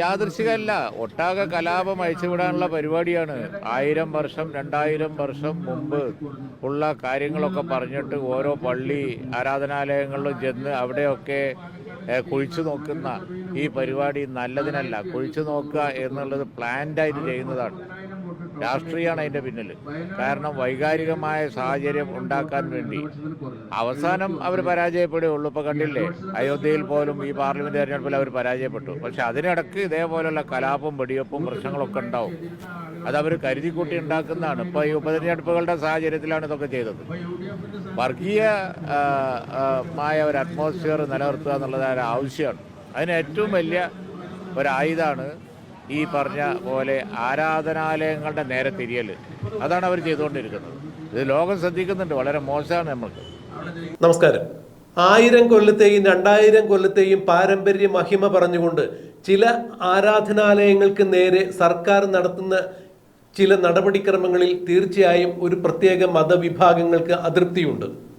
യാദൃശികമല്ല ഒട്ടാകെ കലാപം അഴിച്ചുവിടാനുള്ള പരിപാടിയാണ്. ആയിരം വർഷം രണ്ടായിരം വർഷം മുമ്പ് ഉള്ള കാര്യങ്ങളൊക്കെ പറഞ്ഞിട്ട് ഓരോ പള്ളി ആരാധനാലയങ്ങളിലും ചെന്ന് അവിടെയൊക്കെ കുഴിച്ചു നോക്കുന്ന ഈ പരിപാടി നല്ലതിനല്ല. കുഴിച്ചു നോക്കുക എന്നുള്ളത് പ്ലാൻഡായിട്ട് ചെയ്യുന്നതാണ്. രാഷ്ട്രീയമാണ് അതിന്റെ പിന്നിൽ. കാരണം വൈകാരികമായ സാഹചര്യം ഉണ്ടാക്കാൻ വേണ്ടി. അവസാനം അവർ പരാജയപ്പെടുകയുള്ളൂ ഇപ്പോൾ കണ്ടില്ലേ? അയോധ്യയിൽ പോലും ഈ പാർലമെന്റ് തെരഞ്ഞെടുപ്പിൽ അവർ പരാജയപ്പെട്ടു. പക്ഷെ അതിനിടക്ക് ഇതേപോലെയുള്ള കലാപവും വെടിവെപ്പും പ്രശ്നങ്ങളൊക്കെ ഉണ്ടാവും. അതവർ കരുതിക്കൂട്ടി ഉണ്ടാക്കുന്നതാണ്. ഇപ്പോൾ ഈ ഉപതെരഞ്ഞെടുപ്പുകളുടെ സാഹചര്യത്തിലാണ് ഇതൊക്കെ ചെയ്തത്. വർഗീയ ആ, ആ, മായ ഒരു അറ്റ്മോസ്ഫിയർ നിലനിർത്തുക എന്നുള്ളത് ആവശ്യമാണ്. അതിന് ഏറ്റവും വലിയ ഒരായുധമാണ് ഈ പറഞ്ഞ പോലെ ആരാധനാലയങ്ങളുടെ നേരെ തിരിയൽ. അതാണ് അവർ ചെയ്തുകൊണ്ടിരിക്കുന്നത്. ഇത് ലോകം ശ്രദ്ധിക്കുന്നുണ്ട്. വളരെ മോശമാണ് നമ്മൾക്ക്. നമസ്കാരം. ആയിരം കൊല്ലത്തെയും രണ്ടായിരം കൊല്ലത്തെയും പാരമ്പര്യ മഹിമ പറഞ്ഞുകൊണ്ട് ചില ആരാധനാലയങ്ങൾക്ക് നേരെ സർക്കാർ നടത്തുന്ന ചില നടപടിക്രമങ്ങളിൽ തീർച്ചയായും ഒരു പ്രത്യേക മതവിഭാഗങ്ങൾക്ക് അതൃപ്തിയുണ്ട്.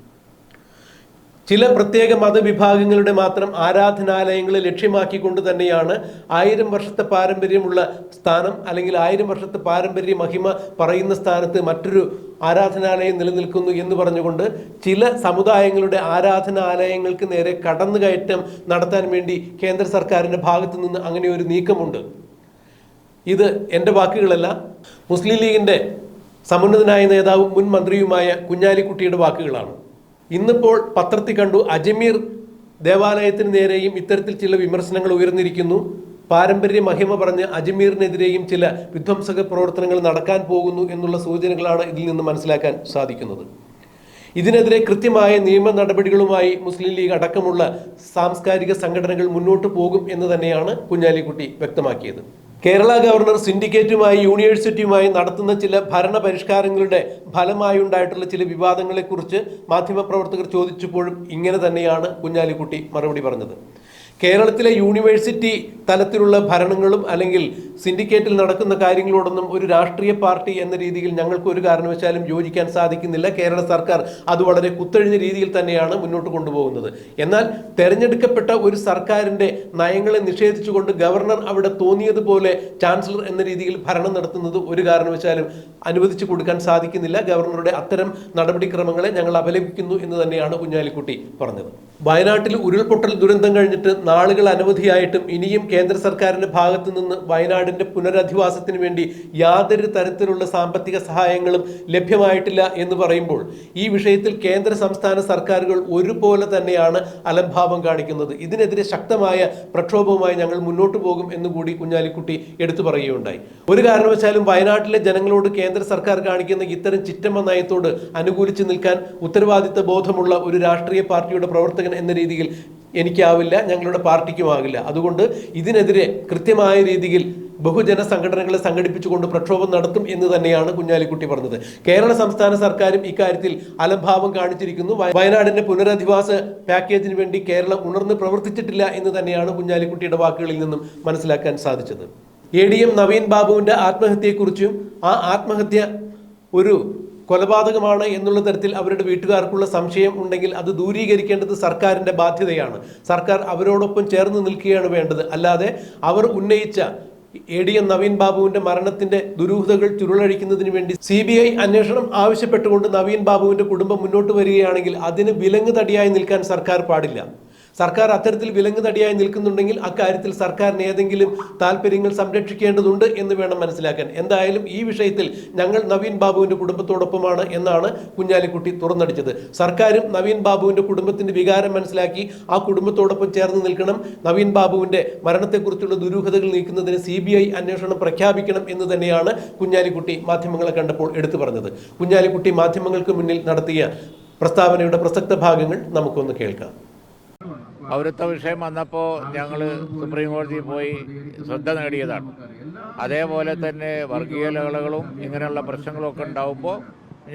ചില പ്രത്യേക മതവിഭാഗങ്ങളുടെ മാത്രം ആരാധനാലയങ്ങളെ ലക്ഷ്യമാക്കിക്കൊണ്ട് തന്നെയാണ് ആയിരം വർഷത്തെ പാരമ്പര്യമുള്ള സ്ഥാനം അല്ലെങ്കിൽ ആയിരം വർഷത്തെ പാരമ്പര്യ മഹിമ പറയുന്ന സ്ഥാനത്ത് മറ്റൊരു ആരാധനാലയം നിലനിൽക്കുന്നു എന്ന് പറഞ്ഞുകൊണ്ട് ചില സമുദായങ്ങളുടെ ആരാധനാലയങ്ങൾക്ക് നേരെ കടന്നുകയറ്റം നടത്താൻ വേണ്ടി കേന്ദ്ര സർക്കാരിന്റെ ഭാഗത്തു നിന്ന് അങ്ങനെ ഒരു നീക്കമുണ്ട്. ഇത് എന്റെ വാക്കുകളല്ല. മുസ്ലിം ലീഗിന്റെ സമുന്നതനായ നേതാവും മുൻ മന്ത്രിയുമായ കുഞ്ഞാലിക്കുട്ടിയുടെ വാക്കുകളാണ്. ഇന്നിപ്പോൾ പത്രത്തിൽ കണ്ടു അജ്മീർ ദേവാലയത്തിന് നേരെയും ഇത്തരത്തിൽ ചില വിമർശനങ്ങൾ ഉയർന്നിരിക്കുന്നു. പാരമ്പര്യ മഹിമ പറഞ്ഞ് അജ്മീറിനെതിരെയും ചില വിധ്വംസക പ്രവർത്തനങ്ങൾ നടക്കാൻ പോകുന്നു എന്നുള്ള സൂചനകളാണ് ഇതിൽ നിന്ന് മനസ്സിലാക്കാൻ സാധിക്കുന്നത്. ഇതിനെതിരെ കൃത്യമായ നിയമ നടപടികളുമായി മുസ്ലിം ലീഗ് അടക്കമുള്ള സാംസ്കാരിക സംഘടനകൾ മുന്നോട്ട് പോകും എന്ന് തന്നെയാണ് കുഞ്ഞാലിക്കുട്ടി വ്യക്തമാക്കിയത്. കേരള ഗവർണർ സിൻഡിക്കേറ്റുമായി യൂണിവേഴ്സിറ്റിയുമായി നടത്തുന്ന ചില ഭരണ പരിഷ്കാരങ്ങളുടെ ഫലമായി ഉണ്ടായിട്ടുള്ള ചില വിവാദങ്ങളെക്കുറിച്ച് മാധ്യമപ്രവർത്തകർ ചോദിച്ചപ്പോഴും ഇങ്ങനെ തന്നെയാണ് കുഞ്ഞാലിക്കുട്ടി മറുപടി പറഞ്ഞത്. കേരളത്തിലെ യൂണിവേഴ്സിറ്റി തലത്തിലുള്ള ഭരണങ്ങളും അല്ലെങ്കിൽ സിൻഡിക്കേറ്റിൽ നടക്കുന്ന കാര്യങ്ങളോടൊന്നും ഒരു രാഷ്ട്രീയ പാർട്ടി എന്ന രീതിയിൽ ഞങ്ങൾക്ക് ഒരു കാരണവശാലും യോജിക്കാൻ സാധിക്കുന്നില്ല. കേരള സർക്കാർ അത് വളരെ കുത്തഴിഞ്ഞ രീതിയിൽ തന്നെയാണ് മുന്നോട്ട് കൊണ്ടുപോകുന്നത്. എന്നാൽ തെരഞ്ഞെടുക്കപ്പെട്ട ഒരു സർക്കാരിന്റെ നയങ്ങളെ നിഷേധിച്ചുകൊണ്ട് ഗവർണർ അവിടെ തോന്നിയതുപോലെ ചാൻസലർ എന്ന രീതിയിൽ ഭരണം നടത്തുന്നത് ഒരു കാരണവശാലും അനുവദിച്ചു കൊടുക്കാൻ സാധിക്കുന്നില്ല. ഗവർണറുടെ അത്തരം നടപടിക്രമങ്ങളെ ഞങ്ങൾ അപലപിക്കുന്നു എന്ന് തന്നെയാണ് കുഞ്ഞാലിക്കുട്ടി പറഞ്ഞത്. വയനാട്ടിൽ ഉരുൾപൊട്ടൽ ദുരന്തം കഴിഞ്ഞിട്ട് നാളുകൾ അനവധിയായിട്ടും ഇനിയും കേന്ദ്ര സർക്കാരിന്റെ ഭാഗത്തു നിന്ന് വയനാടിന്റെ പുനരധിവാസത്തിന് വേണ്ടി യാതൊരു തരത്തിലുള്ള സാമ്പത്തിക സഹായങ്ങളും ലഭ്യമായിട്ടില്ല എന്ന് പറയുമ്പോൾ ഈ വിഷയത്തിൽ കേന്ദ്ര സംസ്ഥാന സർക്കാരുകൾ ഒരുപോലെ തന്നെയാണ് അലംഭാവം കാണിക്കുന്നത്. ഇതിനെതിരെ ശക്തമായ പ്രക്ഷോഭവുമായി ഞങ്ങൾ മുന്നോട്ട് പോകും എന്ന് കൂടി കുഞ്ഞാലിക്കുട്ടി എടുത്തു പറയുകയുണ്ടായി. ഒരു കാരണവശാലും വയനാട്ടിലെ ജനങ്ങളോട് കേന്ദ്ര സർക്കാർ കാണിക്കുന്ന ഇത്തരം ചിറ്റമ്മ നയത്തോട് അനുകൂലിച്ച് നിൽക്കാൻ ഉത്തരവാദിത്ത ബോധമുള്ള ഒരു രാഷ്ട്രീയ പാർട്ടിയുടെ പ്രവർത്തകൻ എന്ന രീതിയിൽ എനിക്കാവില്ല ഞങ്ങളുടെ പാർട്ടിക്കുമാകില്ല. അതുകൊണ്ട് ഇതിനെതിരെ കൃത്യമായ രീതിയിൽ ബഹുജന സംഘടനകളെ സംഘടിപ്പിച്ചുകൊണ്ട് പ്രക്ഷോഭം നടത്തും എന്ന് തന്നെയാണ് കുഞ്ഞാലിക്കുട്ടി പറഞ്ഞത്. കേരള സംസ്ഥാന സർക്കാരും ഇക്കാര്യത്തിൽ അലംഭാവം കാണിച്ചിരിക്കുന്നു. വയനാടിന്റെ പുനരധിവാസ പാക്കേജിന് വേണ്ടി കേരളം ഉണർന്ന് പ്രവർത്തിച്ചിട്ടില്ല എന്ന് തന്നെയാണ് കുഞ്ഞാലിക്കുട്ടിയുടെ വാക്കുകളിൽ നിന്നും മനസ്സിലാക്കാൻ സാധിച്ചത്. എ ഡി എം നവീൻ ബാബുവിന്റെ ആത്മഹത്യയെക്കുറിച്ചും ആ ആത്മഹത്യ ഒരു കൊലപാതകമാണ് എന്നുള്ള തരത്തിൽ അവരുടെ വീട്ടുകാർക്കുള്ള സംശയം ഉണ്ടെങ്കിൽ അത് ദൂരീകരിക്കേണ്ടത് സർക്കാരിന്റെ ബാധ്യതയാണ്. സർക്കാർ അവരോടൊപ്പം ചേർന്ന് നിൽക്കുകയാണ് വേണ്ടത്. അല്ലാതെ അവർ ഉന്നയിച്ച എ ഡി എം നവീൻ ബാബുവിന്റെ മരണത്തിന്റെ ദുരൂഹതകൾ ചുരുളഴിക്കുന്നതിന് വേണ്ടി സി ബി ഐ അന്വേഷണം ആവശ്യപ്പെട്ടുകൊണ്ട് നവീൻ ബാബുവിന്റെ കുടുംബം മുന്നോട്ട് വരികയാണെങ്കിൽ അതിന് വിലങ്ങ് തടിയായി നിൽക്കാൻ സർക്കാർ പാടില്ല. സർക്കാർ അത്തരത്തിൽ വിലങ്ങ് തടിയായി നിൽക്കുന്നുണ്ടെങ്കിൽ അക്കാര്യത്തിൽ സർക്കാരിന് ഏതെങ്കിലും താല്പര്യങ്ങൾ സംരക്ഷിക്കേണ്ടതുണ്ട് എന്ന് വേണം മനസ്സിലാക്കാൻ. എന്തായാലും ഈ വിഷയത്തിൽ ഞങ്ങൾ നവീൻ ബാബുവിന്റെ കുടുംബത്തോടൊപ്പമാണ് എന്നാണ് കുഞ്ഞാലിക്കുട്ടി തുറന്നടിച്ചത്. സർക്കാരും നവീൻ ബാബുവിന്റെ കുടുംബത്തിന്റെ വികാരം മനസ്സിലാക്കി ആ കുടുംബത്തോടൊപ്പം ചേർന്ന് നിൽക്കണം. നവീൻ ബാബുവിന്റെ മരണത്തെക്കുറിച്ചുള്ള ദുരൂഹതകൾ നീക്കുന്നതിന് സി ബി ഐ അന്വേഷണം പ്രഖ്യാപിക്കണം എന്ന് തന്നെയാണ് കുഞ്ഞാലിക്കുട്ടി മാധ്യമങ്ങളെ കണ്ടപ്പോൾ എടുത്തു പറഞ്ഞത്. കുഞ്ഞാലിക്കുട്ടി മാധ്യമങ്ങൾക്ക് മുന്നിൽ നടത്തിയ പ്രസ്താവനയുടെ പ്രസക്ത ഭാഗങ്ങൾ നമുക്കൊന്ന് കേൾക്കാം. പൗരത്വ വിഷയം വന്നപ്പോൾ ഞങ്ങൾ സുപ്രീം കോടതിയിൽ പോയി ശ്രദ്ധ നേടിയതാണ്. അതേപോലെ തന്നെ വർഗീയ ഇങ്ങനെയുള്ള പ്രശ്നങ്ങളൊക്കെ ഉണ്ടാവുമ്പോൾ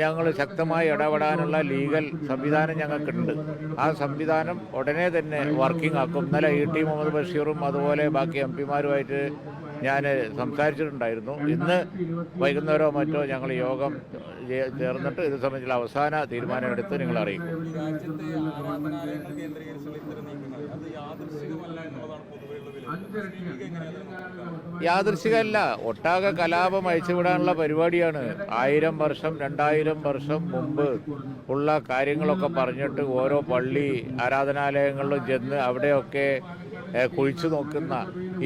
ഞങ്ങൾ ശക്തമായി ഇടപെടാനുള്ള ലീഗൽ സംവിധാനം ഞങ്ങൾക്കുണ്ട്. ആ സംവിധാനം ഉടനെ തന്നെ വർക്കിംഗ് ആക്കും. ഇന്നലെ ഇ ടി മുഹമ്മദ് ബഷീറും അതുപോലെ ബാക്കി എം പിമാരുമായിട്ട് ഞാൻ സംസാരിച്ചിട്ടുണ്ടായിരുന്നു. ഇന്ന് വൈകുന്നേരമോ മറ്റോ ഞങ്ങൾ യോഗം ചേർന്നിട്ട് ഇത് സംബന്ധിച്ചുള്ള അവസാന തീരുമാനമെടുത്ത് നിങ്ങൾ അറിയിക്കും. യാദൃശികമല്ല ഒട്ടാകെ കലാപം അഴിച്ചുവിടാനുള്ള പരിപാടിയാണ്. ആയിരം വർഷം രണ്ടായിരം വർഷം മുമ്പ് ഉള്ള കാര്യങ്ങളൊക്കെ പറഞ്ഞിട്ട് ഓരോ പള്ളി ആരാധനാലയങ്ങളിലും ചെന്ന് അവിടെയൊക്കെ കുഴിച്ചു നോക്കുന്ന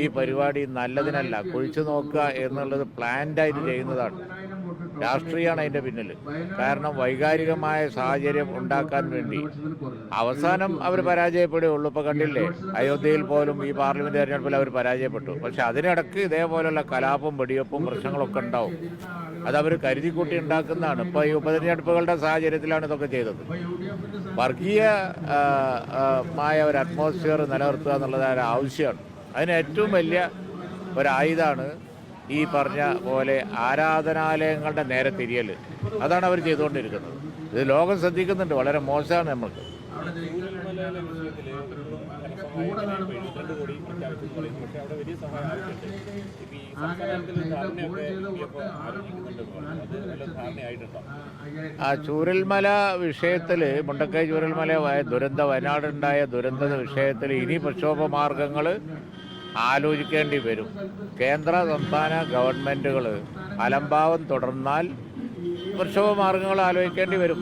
ഈ പരിപാടി നല്ലതിനല്ല. കുഴിച്ചു നോക്കുക എന്നുള്ളത് പ്ലാൻഡായിട്ട് ചെയ്യുന്നതാണ്. രാഷ്ട്രീയമാണ് അതിന്റെ പിന്നിൽ കാരണം വൈകാരികമായ സാഹചര്യം ഉണ്ടാക്കാൻ വേണ്ടി. അവസാനം അവർ പരാജയപ്പെടുകയുള്ളൂ ഇപ്പോൾ കണ്ടില്ലേ? അയോധ്യയിൽ പോലും ഈ പാർലമെന്റ് തെരഞ്ഞെടുപ്പിൽ അവർ പരാജയപ്പെട്ടു. പക്ഷെ അതിനിടക്ക് ഇതേപോലെയുള്ള കലാപവും വെടിവെപ്പും പ്രശ്നങ്ങളൊക്കെ ഉണ്ടാവും. അതവർ കരുതിക്കൂട്ടി ഉണ്ടാക്കുന്നതാണ്. ഇപ്പോൾ ഈ ഉപതെരഞ്ഞെടുപ്പുകളുടെ സാഹചര്യത്തിലാണ് ഇതൊക്കെ ചെയ്തത്. വർഗീയ ആ, ആ, മായ ഒരു അറ്റ്മോസ്ഫിയർ നിലനിർത്തുക എന്നുള്ളത് ആവശ്യമാണ്. അതിന് ഏറ്റവും വലിയ ഒരായുധമാണ് ഈ പറഞ്ഞ പോലെ ആരാധനാലയങ്ങളുടെ നേരെ തിരിയൽ. അതാണ് അവർ ചെയ്തുകൊണ്ടിരിക്കുന്നത്. ഇത് ലോകം ശ്രദ്ധിക്കുന്നുണ്ട്. വളരെ മോശമാണ് നമുക്ക് ആ ചൂരൽമല വിഷയത്തിൽ മുണ്ടക്കൈ ചൂരൽമല ദുരന്ത വയനാടുണ്ടായ ദുരന്ത വിഷയത്തിൽ ഇനി പ്രക്ഷോഭ മാർഗങ്ങൾ ആലോചിക്കേണ്ടി വരും. കേന്ദ്ര സംസ്ഥാന ഗവൺമെന്റുകൾ അലംഭാവം തുടർന്നാൽ പ്രക്ഷോഭ മാർഗങ്ങൾ ആലോചിക്കേണ്ടി വരും.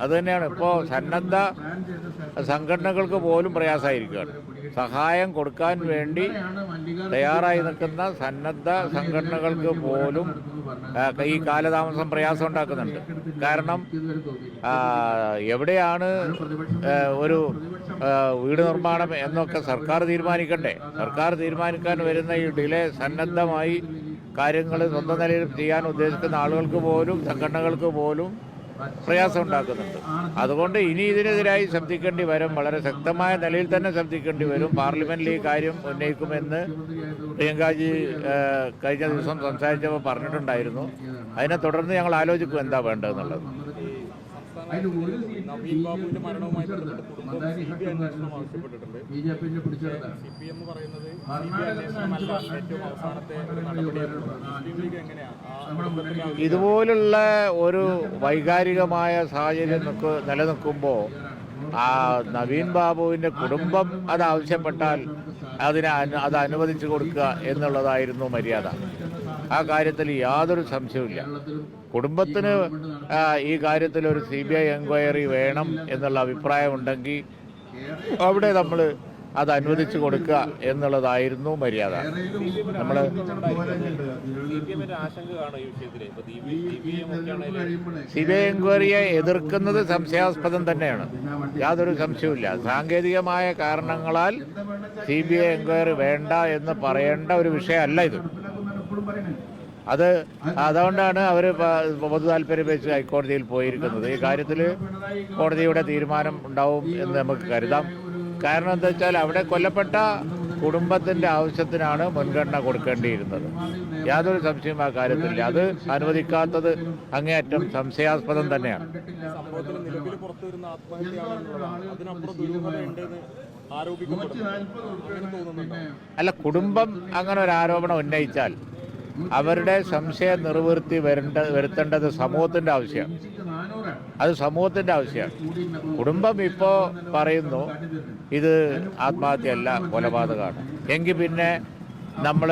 അതുതന്നെയാണ് ഇപ്പോൾ സന്നദ്ധ സംഘടനകൾക്ക് പോലും പ്രയാസമായിരിക്കുകയാണ്. സഹായം കൊടുക്കാൻ വേണ്ടി തയ്യാറായി നിൽക്കുന്ന സന്നദ്ധ സംഘടനകൾക്ക് പോലും ഈ കാലതാമസം പ്രയാസം ഉണ്ടാക്കുന്നുണ്ട്. കാരണം എവിടെയാണ് ഒരു വീട് നിർമ്മാണം എന്നൊക്കെ സർക്കാർ തീരുമാനിക്കണ്ടേ? സർക്കാർ തീരുമാനിക്കാൻ വരുന്ന ഈ ഡിലേ സന്നദ്ധമായി കാര്യങ്ങൾ സ്വന്തം നിലയിൽ ചെയ്യാൻ ഉദ്ദേശിക്കുന്ന ആളുകൾക്ക് പോലും സംഘടനകൾക്ക് പോലും പ്രയാസം ഉണ്ടാക്കുന്നുണ്ട് അതുകൊണ്ട് ഇനി ഇതിനെതിരായി ശബ്ദിക്കേണ്ടി വരും. വളരെ ശക്തമായ നിലയിൽ തന്നെ ശബ്ദിക്കേണ്ടി വരും. പാർലമെന്റിൽ ഈ കാര്യം ഉന്നയിക്കുമെന്ന് പ്രിയങ്കാജി കഴിഞ്ഞ ദിവസം സംസാരിച്ചപ്പോൾ പറഞ്ഞിട്ടുണ്ടായിരുന്നു. അതിനെ തുടർന്ന് ഞങ്ങൾ ആലോചിക്കും എന്താ വേണ്ടതെന്നുള്ളത്. നവീൻ ബാബുവിന്റെ മരണവുമായി ബന്ധപ്പെട്ട് കുടുംബം സി ബി അന്വേഷണം ആവശ്യപ്പെട്ടിട്ടുണ്ട്. ബി ജെ പി പിടിച്ചെടുത്ത സി പി എം പറയുന്നത് സി ബി അന്വേഷണമല്ല ഏറ്റവും അവസാനത്തെ ഒരു നടപടിയാണ് മുസ്ലിം എങ്ങനെയാണ് ആ കുടുംബത്തിലെ ആ ഇതുപോലുള്ള ഒരു വൈകാരികമായ സാഹചര്യം നിൽക്കു നിലനിൽക്കുമ്പോൾ ആ നവീൻ ബാബുവിന്റെ കുടുംബം അത് ആവശ്യപ്പെട്ടാൽ അതിനെ അത് അനുവദിച്ചു കൊടുക്കുക എന്നുള്ളതായിരുന്നു മര്യാദ. ആ കാര്യത്തിൽ യാതൊരു സംശയവുമില്ല. കുടുംബത്തിന് ഈ കാര്യത്തിൽ ഒരു സി ബി ഐ എൻക്വയറി വേണം എന്നുള്ള അഭിപ്രായമുണ്ടെങ്കിൽ അവിടെ നമ്മൾ അത് അനുവദിച്ചു കൊടുക്കുക എന്നുള്ളതായിരുന്നു മര്യാദ. നമ്മൾ സി ബി ഐ എൻക്വയറിയെ എതിർക്കുന്നത് സംശയാസ്പദം തന്നെയാണ്. യാതൊരു സംശയവുമില്ല. സാങ്കേതികമായ കാരണങ്ങളാൽ സി ബി ഐ എൻക്വയറി വേണ്ട എന്ന് പറയേണ്ട ഒരു വിഷയമല്ല ഇത്. അത് അതുകൊണ്ടാണ് അവർ പൊതു താല്പര്യം വെച്ച് ഹൈക്കോടതിയിൽ പോയിരിക്കുന്നത്. ഈ കാര്യത്തിൽ കോടതിയുടെ തീരുമാനം ഉണ്ടാവും എന്ന് നമുക്ക് കരുതാം. കാരണം എന്താ വെച്ചാൽ അവിടെ കൊല്ലപ്പെട്ട കുടുംബത്തിന്റെ ആവശ്യത്തിനാണ് മുൻഗണന കൊടുക്കേണ്ടിയിരുന്നത്. യാതൊരു സംശയം ആ കാര്യത്തില്ല അത് അനുവദിക്കാത്തത് അങ്ങേയറ്റം സംശയാസ്പദം തന്നെയാണ്. അല്ല കുടുംബം അങ്ങനെ ഒരു ആരോപണം ഉന്നയിച്ചാൽ അവരുടെ സംശയ നിർവൃത്തി വരേണ്ട വരുത്തേണ്ടത് സമൂഹത്തിന്റെ ആവശ്യമാണ്. അത് സമൂഹത്തിന്റെ ആവശ്യമാണ്. കുടുംബം ഇപ്പോൾ പറയുന്നു ഇത് ആത്മഹത്യയല്ല കൊലപാതകമാണ്. എങ്കിൽ പിന്നെ നമ്മൾ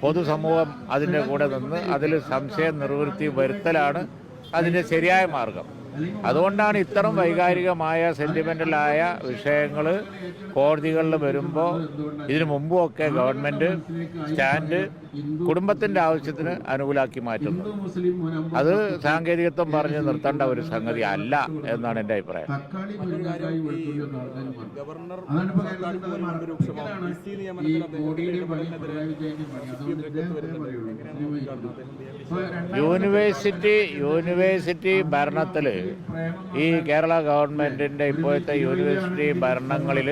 പൊതുസമൂഹം അതിന്റെ കൂടെ നിന്ന് അതിൽ സംശയ നിർവൃത്തി വരുത്തലാണ് അതിന്റെ ശരിയായ മാർഗം. അതുകൊണ്ടാണ് ഇത്തരം വൈകാരികമായ സെന്റിമെന്റലായ വിഷയങ്ങൾ കോടതികളിൽ വരുമ്പോൾ ഇതിനു മുമ്പുമൊക്കെ ഗവൺമെന്റ് സ്റ്റാൻഡ് കുടുംബത്തിന്റെ ആവശ്യത്തിന് അനുകൂലാക്കി മാറ്റുന്നു അത് സാങ്കേതികത്വം പറഞ്ഞ് നിർത്തേണ്ട ഒരു സംഗതി അല്ല എന്നാണ് എന്റെ അഭിപ്രായം ഗവർണർ യൂണിവേഴ്സിറ്റി യൂണിവേഴ്സിറ്റി ഭരണത്തിൽ ഈ കേരള ഗവൺമെന്റിന്റെ ഇപ്പോഴത്തെ യൂണിവേഴ്സിറ്റി ഭരണങ്ങളിൽ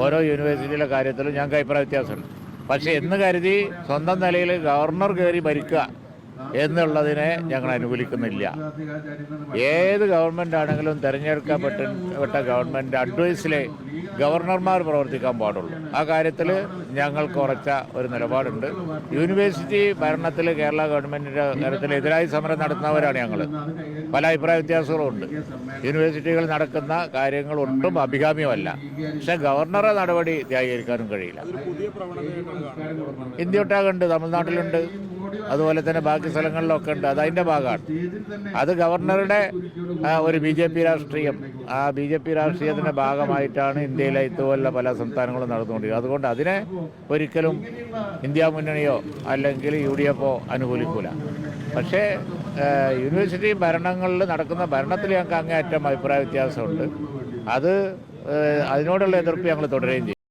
ഓരോ യൂണിവേഴ്സിറ്റിയിലെ കാര്യത്തിലും ഞങ്ങൾക്ക് അഭിപ്രായ വ്യത്യാസമുണ്ട്. പക്ഷേ എന്ന് കരുതി സ്വന്തം നിലയിൽ ഗവർണർ കയറി ഭരിക്കുക എന്നുള്ളതിനെ ഞങ്ങൾ അനുകൂലിക്കുന്നില്ല. ഏത് ഗവൺമെന്റ് ആണെങ്കിലും തിരഞ്ഞെടുക്കപ്പെട്ട പെട്ട ഗവൺമെന്റ് അഡ്വൈസിലെ ഗവർണർമാർ പ്രവർത്തിക്കാൻ പാടുള്ളൂ. ആ കാര്യത്തിൽ ഞങ്ങൾക്ക് ഉറച്ച ഒരു നിലപാടുണ്ട്. യൂണിവേഴ്സിറ്റി ഭരണത്തിൽ കേരള ഗവൺമെന്റിന്റെ കാര്യത്തിൽ എതിരായി സമരം നടത്തുന്നവരാണ് ഞങ്ങൾ പല അഭിപ്രായ വ്യത്യാസങ്ങളുമുണ്ട് യൂണിവേഴ്സിറ്റികൾ നടക്കുന്ന കാര്യങ്ങൾ ഒട്ടും അഭികാമ്യമല്ല. പക്ഷേ ഗവർണറെ നടപടി ന്യായീകരിക്കാനും കഴിയില്ല. ഇന്ത്യ ഒട്ടാകുണ്ട് തമിഴ്നാട്ടിലുണ്ട്. അതുപോലെ തന്നെ ബാക്കി സ്ഥലങ്ങളിലൊക്കെ ഉണ്ട്. അത് അതിന്റെ ഭാഗമാണ്. അത് ഗവർണറുടെ ഒരു ബി ജെ പി രാഷ്ട്രീയം. ആ ബി ജെ പി രാഷ്ട്രീയത്തിന്റെ ഭാഗമായിട്ടാണ് ഇന്ത്യയിലെ ഇതുപോലുള്ള പല സംസ്ഥാനങ്ങളും നടന്നുകൊണ്ടിരിക്കുന്നത്. അതുകൊണ്ട് അതിനെ ഒരിക്കലും ഇന്ത്യ മുന്നണിയോ അല്ലെങ്കിൽ യു ഡി എഫോ അനുകൂലിക്കൂല. പക്ഷേ യൂണിവേഴ്സിറ്റി ഭരണങ്ങളിൽ നടക്കുന്ന ഭരണത്തിൽ ഞങ്ങൾക്ക് അങ്ങേയറ്റം അഭിപ്രായ വ്യത്യാസമുണ്ട്. അത് അതിനോടുള്ള എതിർപ്പ് ഞങ്ങൾ തുടരുകയും ചെയ്യും.